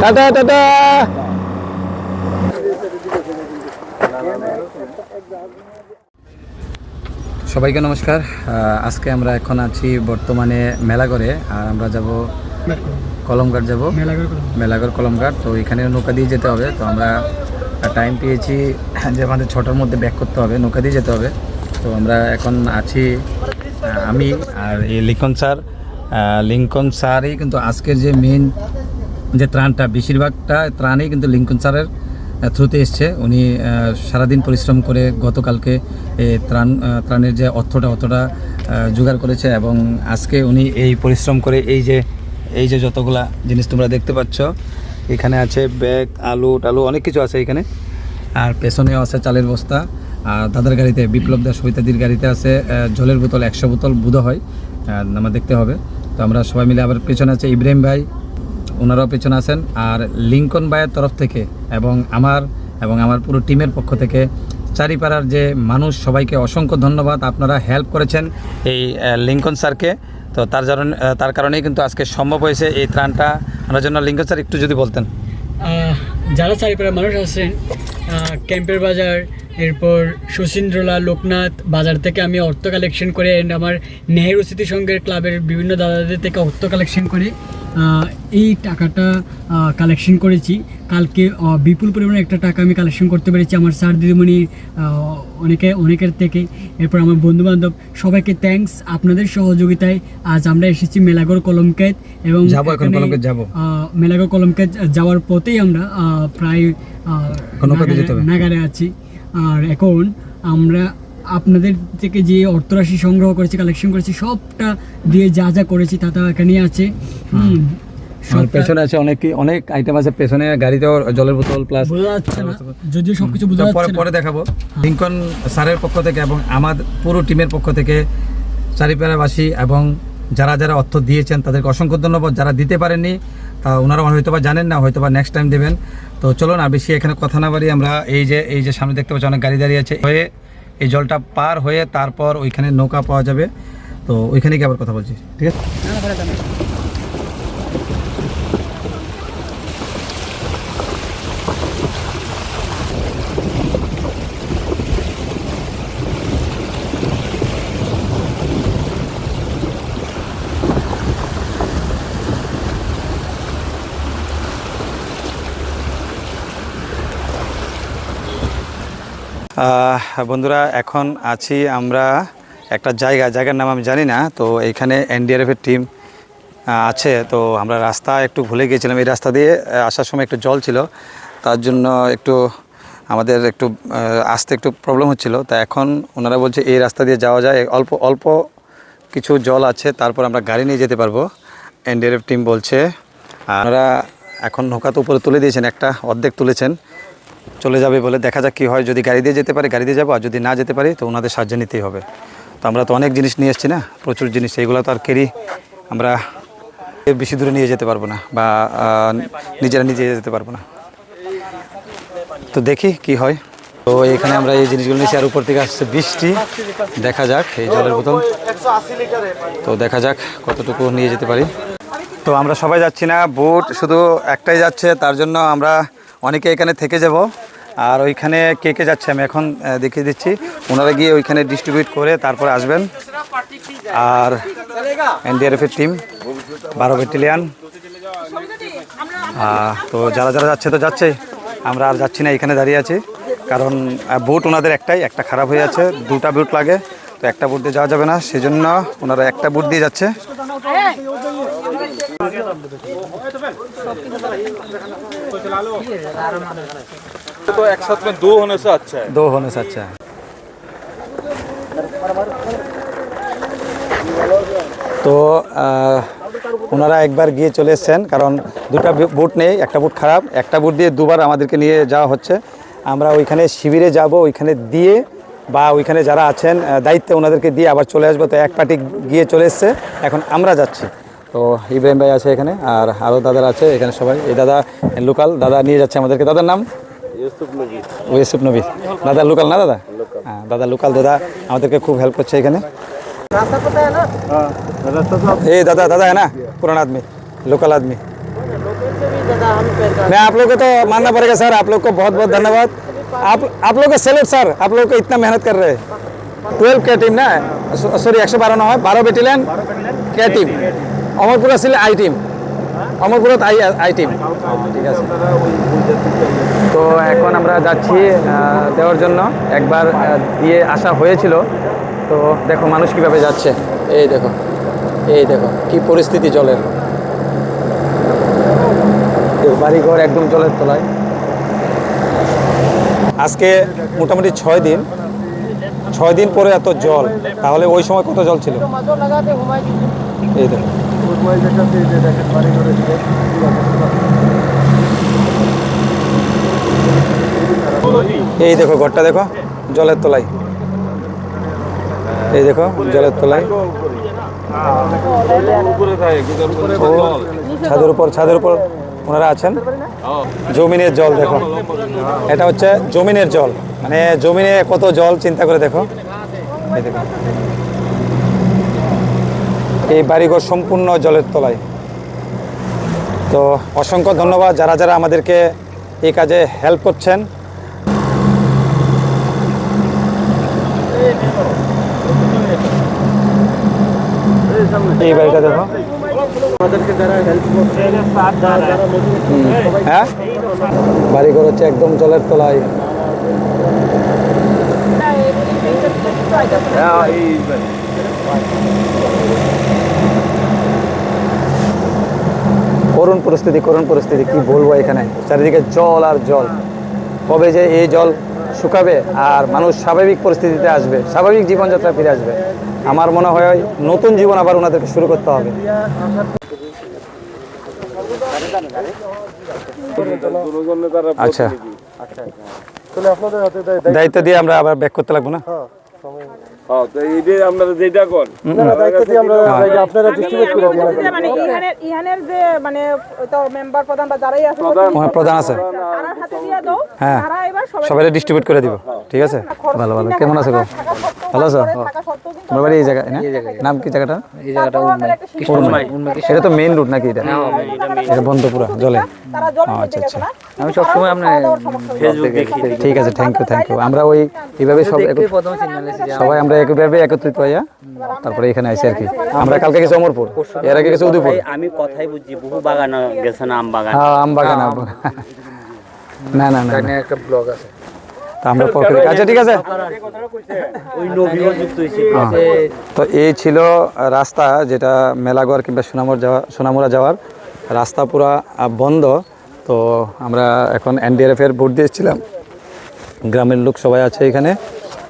Tata tata. সবাইকে নমস্কার। আজকে আমরা এখন আছি বর্তমানে মেলাগড়ে আর আমরা যাব কলমঘাট যাব। মেলাগড় কলমঘাট তো এখানে নৌকা দিয়ে যেতে হবে। তো আমরা টাইম পেয়েছি যে আমাদের ছটার মধ্যে ব্যাক করতে হবে নৌকা দিয়ে যেতে হবে। তো আমরা এখন আছি আমি আর এই লিখন স্যার। লিঙ্কন স্যারই কিন্তু আজকের যে মেন যে ত্রাণটা, বেশিরভাগটা ত্রাণই কিন্তু লিঙ্কন স্যারের থ্রুতে এসছে। উনি সারাদিন পরিশ্রম করে গতকালকে ত্রাণ ত্রাণের যে অর্থটা, অতটা জোগাড় করেছে এবং আজকে উনি এই পরিশ্রম করে এই যে এই যে যতগুলা জিনিস তোমরা দেখতে পাচ্ছ, এখানে আছে ব্যাগ, আলু, টালু, অনেক কিছু আছে এখানে। আর পেছনেও আছে চালের বস্তা। আর দাদার গাড়িতে, বিপ্লব দাস সবিতাদির গাড়িতে আছে জলের বোতল, একশো বোতল বুধ হয় আমার দেখতে হবে। তো আমরা সবাই মিলে আবার পেছনে আছে ইব্রাহিম ভাই, ওনারাও পেছনে আছেন। আর লিঙ্কন ভাইয়ের তরফ থেকে এবং আমার এবং আমার পুরো টিমের পক্ষ থেকে চারিপাড়ার যে মানুষ, সবাইকে অসংখ্য ধন্যবাদ। আপনারা হেল্প করেছেন এই লিঙ্কন স্যারকে। তো তার কারণ তার কারণেই কিন্তু আজকে সম্ভব হয়েছে এই ত্রাণটা। আনার জন্য লিঙ্কন স্যার একটু যদি বলতেন। যারা চারিপাড়ার মানুষ আছেন ক্যাম্পের বাজার এরপর সুশীন্দ্রলা লোকনাথ বাজার থেকে আমি অর্থ কালেকশন করে and আমার নেহেরু স্মৃতি সংঘের ক্লাবের বিভিন্ন দাদাদের থেকে অর্থ কালেকশন করে এই টাকাটা কালেকশন করেছি। কালকে বিপুল পরিমাণে একটা টাকা আমি কালেকশন করতে পেরেছি আমার স্যার দিদিমণি অনেকে অনেকের থেকে। এরপর আমার বন্ধু বান্ধব সবাইকে থ্যাঙ্কস আপনাদের সহযোগিতায় আজ আমরা এসেছি মেলাগড় কলমকেত এবং কলমকাত মেলাগড় কলমকে যাওয়ার পথেই আমরা প্রায়। নাগারে আছি। আর এখন আমরা আপনাদের থেকে যে অর্থরাশি সংগ্রহ করেছি কালেকশন করেছি সবটা দিয়ে যা যা করেছি তা তা এখানে আছে। হুম আর পেছনে আছে অনেক অনেক আইটেম আছে। পেছনে গাড়িতেও জলের বোতল প্লাস যদিও সবকিছু বোঝা পরে পরে দেখাবো। লিঙ্কন স্যারের পক্ষ থেকে এবং আমাদের পুরো টিমের পক্ষ থেকে চারিপাড়াবাসী এবং যারা যারা অর্থ দিয়েছেন তাদেরকে অসংখ্য ধন্যবাদ। যারা দিতে পারেননি, তা ওনারা হয়তো বা জানেন না হয়তো বা নেক্সট টাইম দেবেন। তো চলো না বেশি এখানে কথা না বাড়ি আমরা এই যে এই যে সামনে দেখতে পাচ্ছি অনেক গাড়ি দাঁড়িয়ে আছে। হয়ে এই জলটা পার হয়ে তারপর ওইখানে নৌকা পাওয়া যাবে। তো ওইখানে গিয়ে আবার কথা বলছি, ঠিক আছে? বন্ধুরা, এখন আছি আমরা একটা জায়গা, জায়গার নাম আমি জানি না, তো এইখানে এনডিআরএফের টিম আছে। তো আমরা রাস্তা একটু ভুলে গিয়েছিলাম, এই রাস্তা দিয়ে আসার সময় একটু জল ছিল, তার জন্য একটু আমাদের একটু আসতে একটু প্রবলেম হচ্ছিল। তা এখন ওনারা বলছে, এই রাস্তা দিয়ে যাওয়া যায়, অল্প অল্প কিছু জল আছে, তারপর আমরা গাড়ি নিয়ে যেতে পারব। এনডিআরএফ টিম বলছে ওনারা এখন নৌকা তো উপরে তুলে দিয়েছেন, একটা অর্ধেক তুলেছেন। চলে যাবে বলে দেখা যাক কী হয়। যদি গাড়ি দিয়ে যেতে পারি, গাড়ি দিয়ে যাব, আর যদি না যেতে পারি, তো ওনাদের সাহায্য নিতেই হবে। তো আমরা তো অনেক জিনিস নিয়ে এসেছি না? প্রচুর জিনিস, এইগুলো তো আর কেরি আমরা বেশি দূরে নিয়ে যেতে পারব না বা নিজেরা নিজে যেতে পারব না। তো দেখি কি হয়। তো এখানে আমরা এই জিনিসগুলো নিয়েছি, আর উপর থেকে আসছে বৃষ্টি। দেখা যাক, এই জলের বোতল। তো দেখা যাক কতটুকু নিয়ে যেতে পারি। তো আমরা সবাই যাচ্ছি না, বুট শুধু একটাই যাচ্ছে, তার জন্য আমরা অনেকে এখানে থেকে যাব। আর ওইখানে কে কে যাচ্ছে আমি এখন দেখিয়ে দিচ্ছি। ওনারা গিয়ে ওইখানে ডিস্ট্রিবিউট করে তারপরে আসবেন। আর এনডিআরএফের টিম বারো ব্যাটালিয়ান তো যারা যারা যাচ্ছে তো যাচ্ছে। আমরা আর যাচ্ছি না, এখানে দাঁড়িয়ে আছি। কারণ বুট ওনাদের একটাই, একটা খারাপ হয়ে আছে দুটা বুট লাগে, তো একটা বুট দিয়ে যাওয়া যাবে না। সেজন্য ওনারা একটা বুট দিয়ে যাচ্ছে। तो एक साथ में दो होने से अच्छा है दो होने से अच्छा है তো আহ, ওনারা একবার গিয়ে চলে এসছেন কারণ দুটা বুট নেই একটা বুট খারাপ একটা বুট দিয়ে দুবার আমাদেরকে নিয়ে যাওয়া হচ্ছে আমরা ওইখানে শিবিরে যাব ওইখানে দিয়ে বা ওইখানে যারা আছেন আহ, দায়িত্বে ওনাদেরকে দিয়ে আবার চলে আসবো তো এক পার্টি গিয়ে চলে এসছে এখন আমরা যাচ্ছি তো ইব্রাহিম ভাই আছে এখানে আর আরও দাদারা আছে এখানে সবাই এই দাদা লোকাল দাদা নিয়ে যাচ্ছে আমাদেরকে দাদার নাম ওয়েসুফ নবী দাদা লোকাল না দাদা হ্যাঁ দাদা লোকাল দাদা আমাদেরকে খুব হেল্প করছে এখানে ये दादा दादा है ना पुराना आदमी लोकल आदमी नहीं आप लोग को तो मानना पड़ेगा सर आप लोग को बहुत बहुत धन्यवाद आप आप लोग को सैल्यूट सर आप लोग को इतना मेहनत कर रहे हैं টুয়েলভ কে টিম না সরি একশো বারো নয় বারো বেটিলেন কে টিম অমরপুর আছিল আই টিম অমরপুরত আই আই টিম। ঠিক আছে। তো এখন আমরা যাচ্ছি দেওয়ার জন্য। একবার দিয়ে আসা হয়েছিল। তো দেখো মানুষ কীভাবে যাচ্ছে। এই দেখো এই দেখো, কি পরিস্থিতি জলের। বাড়িঘর একদম জলের তলায়। আজকে মোটামুটি ছয় দিন। ছয় দিন পরে এত জল। তাহলে ওই সময় কত জল ছিল? এই দেখো। এই দেখো ঘরটা দেখো, জলের তলায়। এই দেখো, জলের তলায়। ছাদের উপর ছাদের উপর ওনারা আছেন। জমিনের জল দেখো। এটা হচ্ছে জমিনের জল। মানে জমিনে কত জল, চিন্তা করে দেখো। এই দেখো। এই বাড়িঘর সম্পূর্ণ জলের তলায়। তো অসংখ্য ধন্যবাদ যারা যারা আমাদেরকে এই কাজে হেল্প করছেন। এই বাড়িটা দেখো। হ্যাঁ? বাড়িঘর হচ্ছে একদম জলের তলায়। করুণ পরিস্থিতি করুণ পরিস্থিতি কি বলব এখানে? চারিদিকে জল আর জল। কবে যে এই জল শুকাবে আর মানুষ স্বাভাবিক পরিস্থিতিতে আসবে স্বাভাবিক জীবনযাত্রা ফিরে আসবে আমার মনে হয় নতুন জীবন আবার ওনাদেরকে শুরু করতে হবে। আচ্ছা। দায়িত্ব দিয়ে আমরা আবার ব্যাক করতে লাগবো না? প্রধান আছে ওখানে প্রধান আছে। তারার হাতে দিয়ে দাও। হ্যাঁ সবাই ডিস্ট্রিবিউট করে দিব। ঠিক আছে? ভালো ভালো। কেমন আছো গো? ভালো আছো? তোমার বাড়ি এই জায়গায় নাম কি জায়গাটা? এই জায়গাটা এটা তো মেইন রুট নাকি এটা? এটা বন্ধ পুরো জলে। আচ্ছা, আচ্ছা। আমি সবসময় আপনার ফেসবুক দেখি। ঠিক আছে থ্যাংক ইউ থ্যাংক ইউ আমরা ওই এইভাবে সব সবাই আমরা একইভাবে একত্রিত হইয়া তারপরে এখানে আইসি আর কি। আমরা কালকে গেছি অমরপুর এর আগে গেছি উদয়পুর। আমি কথাই বুঝছি বহু বাগান গেছে না আম বাগান? হ্যাঁ আম বাগান আম বাগান। না না না একটা ব্লগ আছে। আমরা আচ্ছা ঠিক আছে। ওই নবীও যুক্ত হয়েছে। তো এই ছিল রাস্তা যেটা মেলাগড় কিংবা সোনামুর যাওয়া সোনামুড়া যাওয়ার। রাস্তা পুরা বন্ধ। তো আমরা এখন এনডিআরএফ এর ভোট দিয়েছিলাম গ্রামের লোক সবাই আছে এখানে।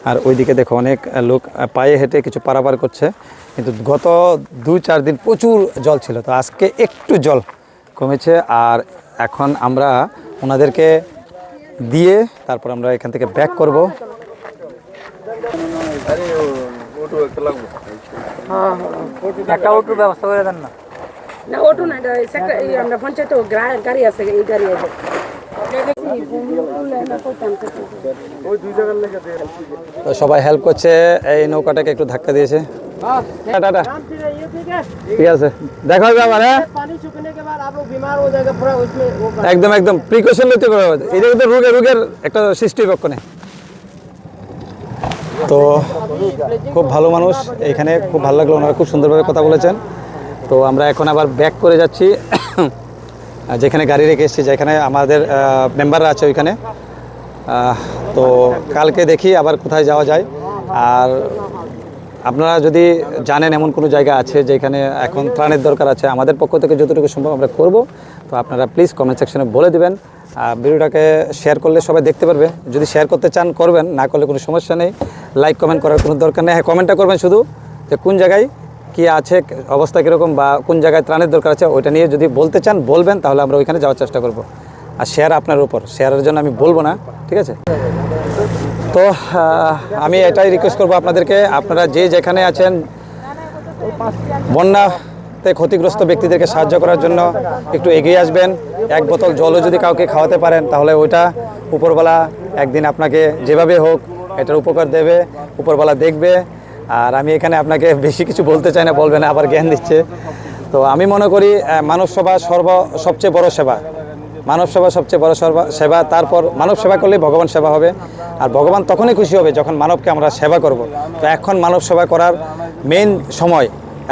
আর ওইদিকে দেখো অনেক লোক পায়ে হেঁটে কিছু পারাপার করছে। কিন্তু গত দু চার দিন প্রচুর জল ছিল। তো আজকে একটু জল কমেছে। আর এখন আমরা ওনাদেরকে দিয়ে তারপর আমরা এখান থেকে ব্যাক করব। না। না আমরা পঞ্চায়েত গাড়ি আছে এই গাড়ি আছে। তো সবাই হেল্প করছে, এই নৌকাটাকে একটু ধাক্কা দিয়েছে। ঠিক আছে। দেখা হবে আবার হ্যাঁ? একদম একদম। প্রিকশন নিতে হবে। এটা রোগের একটা সৃষ্টি পক্ষণে তো খুব ভালো মানুষ। এখানে খুব ভালো লাগল। ওনারা খুব সুন্দরভাবে কথা বলেছেন। তো আমরা এখন আবার ব্যাক করে যাচ্ছি। যেখানে গাড়ি রেখে এসেছি, যেখানে আমাদের মেম্বাররা আছে ওইখানে। তো কালকে দেখি আবার কোথায় যাওয়া যায়। আর আপনারা যদি জানেন এমন কোনো জায়গা আছে যেখানে এখন ত্রাণের দরকার আছে, আমাদের পক্ষ থেকে যতটুকু সম্ভব আমরা করব। তো আপনারা প্লিজ কমেন্ট সেকশনে বলে দেবেন। ভিডিওটাকে শেয়ার করলে সবাই দেখতে পারবে। যদি শেয়ার করতে চান, করবেন। না করলে কোনো সমস্যা নেই। লাইক কমেন্ট করার কোনো দরকার নেই। হ্যাঁ কমেন্টটা করবেন শুধু যে কোন জায়গায় কি আছে, অবস্থা কীরকম বা কোন জায়গায় ত্রাণের দরকার আছে, ওইটা নিয়ে যদি বলতে চান, বলবেন, তাহলে আমরা ওইখানে যাওয়ার চেষ্টা করব। আর শেয়ার আপনার উপর শেয়ারের জন্য আমি বলব না, ঠিক আছে? তো আমি এটাই রিকোয়েস্ট করব আপনাদেরকে, আপনারা যে যেখানে আছেন, বন্যাতে ক্ষতিগ্রস্ত ব্যক্তিদেরকে সাহায্য করার জন্য একটু এগিয়ে আসবেন। এক বোতল জলও যদি কাউকে খাওয়াতে পারেন, তাহলে ওইটা উপরবেলা একদিন আপনাকে যেভাবে হোক, এটার উপকার দেবে উপরবেলা দেখবে। আর আমি এখানে আপনাকে বেশি কিছু বলতে চাই না বলবেন আবার জ্ঞান দিচ্ছে। তো আমি মনে করি মানব সেবা সর্ব সবচেয়ে বড় সেবা। মানব সেবা সবচেয়ে বড় সেবা সেবা, তারপর মানব সেবা করলে ভগবান সেবা হবে। আর ভগবান তখনই খুশি হবে যখন মানবকে আমরা সেবা করব। তো এখন মানব সেবা করার মেন সময়।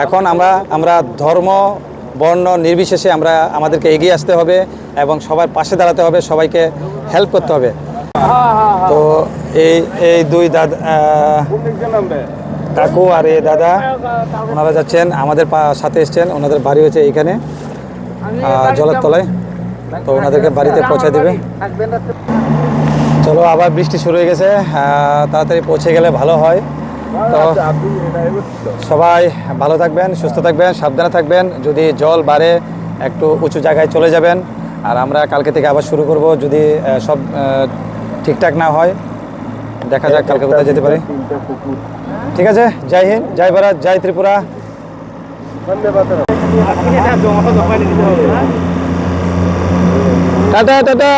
এখন আমরা আমরা ধর্ম, বর্ণ নির্বিশেষে আমরা, আমাদেরকে এগিয়ে আসতে হবে এবং সবার পাশে দাঁড়াতে হবে, সবাইকে হেল্প করতে হবে। তো এই এই দুই দাদা কাকু আর এই দাদা ওনারা যাচ্ছেন আমাদের পা- সাথে এসছেন ওনাদের বাড়ি হচ্ছে এইখানে জলের তলায়। তো ওনাদেরকে বাড়িতে পৌঁছে দেবে। চলো আবার বৃষ্টি শুরু হয়ে গেছে তাড়াতাড়ি পৌঁছে গেলে ভালো হয়। তো সবাই ভালো থাকবেন সুস্থ থাকবেন সাবধানে থাকবেন। যদি জল বাড়ে একটু উঁচু জায়গায় চলে যাবেন। আর আমরা কালকে থেকে আবার শুরু করব যদি সব ঠিকঠাক না হয়। দেখা যাক কালকে কোথায় যেতে পারি। ঠিক আছে, জয় হিন্দ, জয় ভারত, জয় ত্রিপুরা। Tata tata.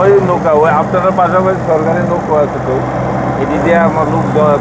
ওই নৌকা ওই আপনার পাশাপাশি সরকারি নৌকা আছে তো। এটি দিয়ে আমার লোক যাওয়া